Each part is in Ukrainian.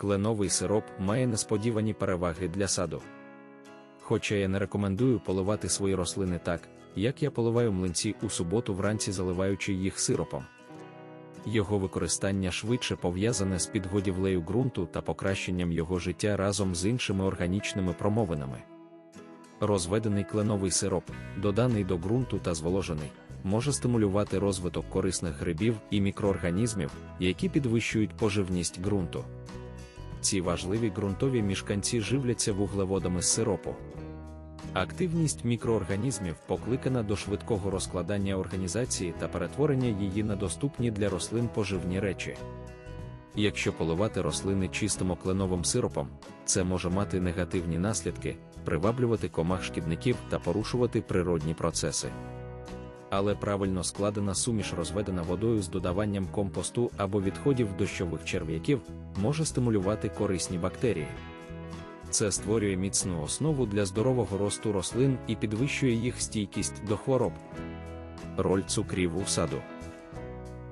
Кленовий сироп має несподівані переваги для саду. Хоча я не рекомендую поливати свої рослини так, як я поливаю млинці у суботу вранці заливаючи їх сиропом. Його використання швидше пов'язане з підгодівлею ґрунту та покращенням його життя разом з іншими органічними промовинами. Розведений кленовий сироп, доданий до ґрунту та зволожений, може стимулювати розвиток корисних грибів і мікроорганізмів, які підвищують поживність ґрунту. Ці важливі ґрунтові мішканці живляться вуглеводами з сиропу. Активність мікроорганізмів покликана до швидкого розкладання організації та перетворення її на доступні для рослин поживні речі. Якщо поливати рослини чистим кленовим сиропом, це може мати негативні наслідки, приваблювати комах шкідників та порушувати природні процеси. Але правильно складена суміш, розведена водою з додаванням компосту або відходів дощових черв'яків, може стимулювати корисні бактерії. Це створює міцну основу для здорового росту рослин і підвищує їх стійкість до хвороб. Роль цукрів у саду.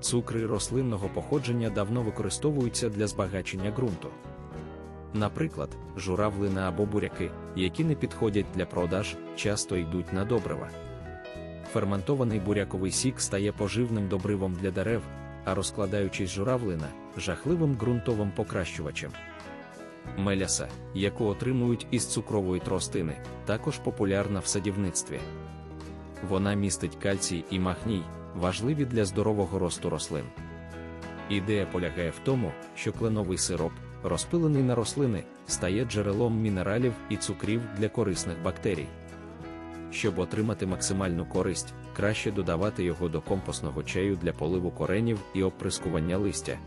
Цукри рослинного походження давно використовуються для збагачення ґрунту. Наприклад, журавлина або буряки, які не підходять для продаж, часто йдуть на добрива. Ферментований буряковий сік стає поживним добривом для дерев, а розкладаючись журавлина жахливим ґрунтовим покращувачем. Меляса, яку отримують із цукрової тростини, також популярна в садівництві. Вона містить кальцій і магній, важливі для здорового росту рослин. Ідея полягає в тому, що кленовий сироп, розпилений на рослини, стає джерелом мінералів і цукрів для корисних бактерій. Щоб отримати максимальну користь, краще додавати його до компостного чаю для поливу коренів і оприскування листя.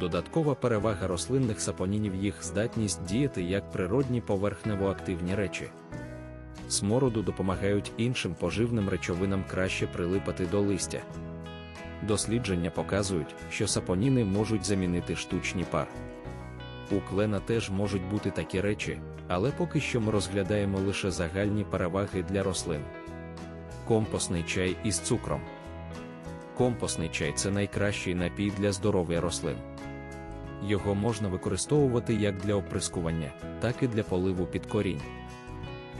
Додаткова перевага рослинних сапонінів їх здатність діяти як природні поверхнево-активні речі. Смороду допомагають іншим поживним речовинам краще прилипати до листя. Дослідження показують, що сапоніни можуть замінити штучні пар. У клена теж можуть бути такі речі, але поки що ми розглядаємо лише загальні переваги для рослин. Компостний чай із цукром. Компостний чай це найкращий напій для здоров'я рослин. Його можна використовувати як для оприскування, так і для поливу під корінь.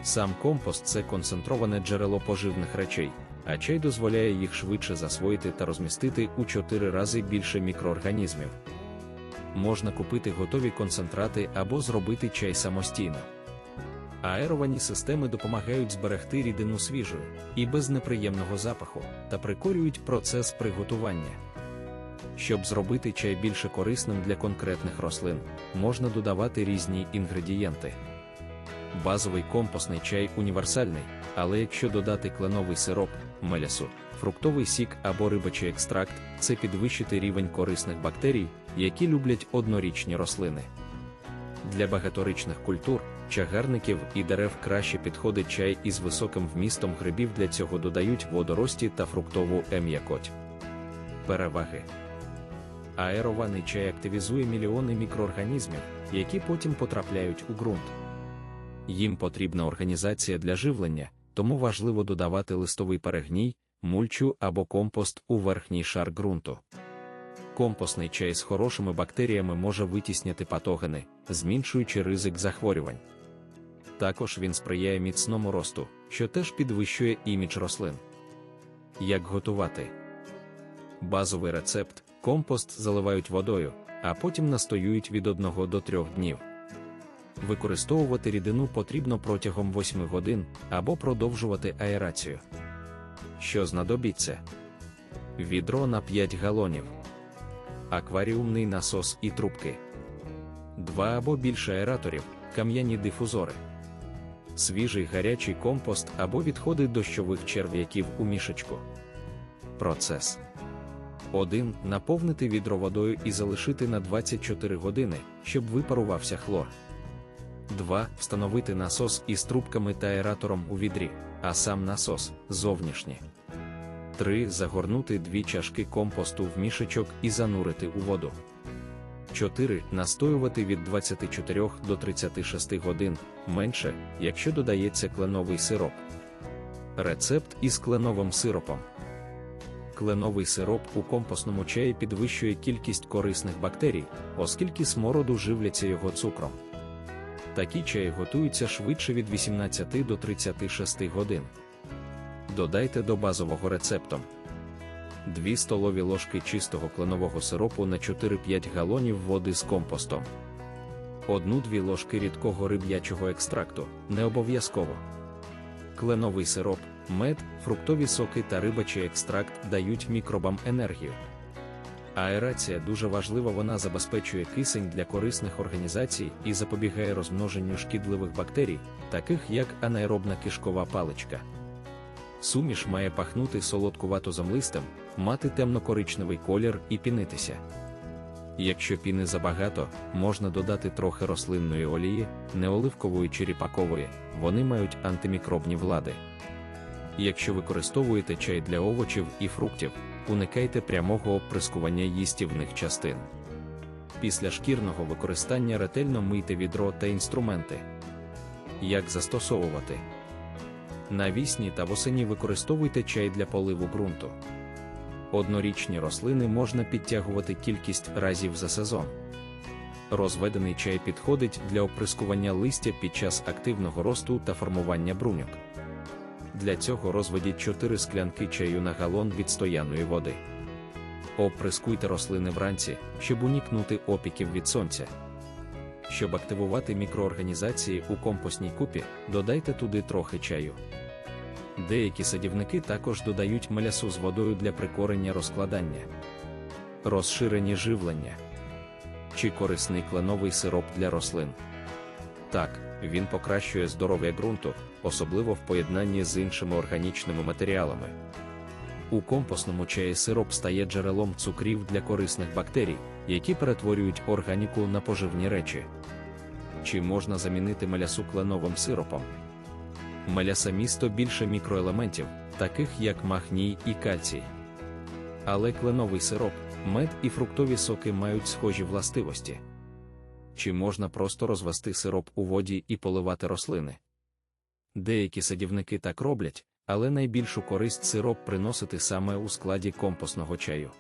Сам компост це концентроване джерело поживних речей, а чай дозволяє їх швидше засвоїти та розмістити у 4 рази більше мікроорганізмів. Можна купити готові концентрати або зробити чай самостійно. Аеровані системи допомагають зберегти рідину свіжою і без неприємного запаху та прикорюють процес приготування. Щоб зробити чай більше корисним для конкретних рослин, можна додавати різні інгредієнти. Базовий компостний чай універсальний, але якщо додати кленовий сироп, мелясу, фруктовий сік або рибачий екстракт, це підвищити рівень корисних бактерій, які люблять однорічні рослини. Для багаторічних культур, чагарників і дерев краще підходить чай із високим вмістом грибів. Для цього додають водорості та фруктову ем'якоть. Переваги аерований чай активізує мільйони мікроорганізмів, які потім потрапляють у ґрунт. Їм потрібна організація для живлення, тому важливо додавати листовий перегній, мульчу або компост у верхній шар ґрунту. Компостний чай з хорошими бактеріями може витісняти патогени, зменшуючи ризик захворювань. Також він сприяє міцному росту, що теж підвищує імідж рослин. Як готувати базовий рецепт компост заливають водою, а потім настоюють від 1 до 3 днів. Використовувати рідину потрібно протягом 8 годин або продовжувати аерацію. Що знадобиться? Відро на 5 галонів, акваріумний насос і трубки, два або більше аераторів, кам'яні дифузори, свіжий гарячий компост або відходи дощових черв'яків у мішечку. Процес 1. Наповнити відро водою і залишити на 24 години, щоб випарувався хлор. 2. Встановити насос із трубками та аератором у відрі, а сам насос зовнішній. 3. Загорнути дві чашки компосту в мішечок і занурити у воду. 4. Настоювати від 24 до 36 годин менше, якщо додається кленовий сироп. Рецепт із кленовим сиропом. Кленовий сироп у компостному чаї підвищує кількість корисних бактерій, оскільки смороду живляться його цукром. Такі чаї готуються швидше від 18 до 36 годин. Додайте до базового рецепту 2 столові ложки чистого кленового сиропу на 4-5 галонів води з компостом. 1-2 ложки рідкого риб'ячого екстракту не обов'язково. Кленовий сироп, мед, фруктові соки та рибачий екстракт дають мікробам енергію. Аерація дуже важлива, вона забезпечує кисень для корисних організацій і запобігає розмноженню шкідливих бактерій, таких як анаеробна кишкова паличка. Суміш має пахнути солодкувато замлистим, мати темно-коричневий колір і пінитися. Якщо піни забагато, можна додати трохи рослинної олії, не оливкової чи ріпакової, вони мають антимікробні влади. Якщо використовуєте чай для овочів і фруктів, уникайте прямого оприскування їстівних частин. Після шкірного використання ретельно мийте відро та інструменти. Як застосовувати? Навісні та восені використовуйте чай для поливу ґрунту. Однорічні рослини можна підтягувати кількість разів за сезон. Розведений чай підходить для оприскування листя під час активного росту та формування бруньок. Для цього розведіть 4 склянки чаю на галон від стояної води. Оприскуйте рослини вранці, щоб уникнути опіків від сонця. Щоб активувати мікроорганізації у компостній купі, додайте туди трохи чаю. Деякі садівники також додають мелясу з водою для прикорення розкладання. Розширені живлення. Чи корисний кленовий сироп для рослин? Так, він покращує здоров'я ґрунту, особливо в поєднанні з іншими органічними матеріалами. У компостному чаї сироп стає джерелом цукрів для корисних бактерій, які перетворюють органіку на поживні речі. Чи можна замінити мелясу кленовим сиропом? Меляса місто більше мікроелементів, таких як магній і кальцій. Але кленовий сироп, мед і фруктові соки мають схожі властивості. Чи можна просто розвести сироп у воді і поливати рослини? Деякі садівники так роблять, але найбільшу користь сироп приносити саме у складі компостного чаю.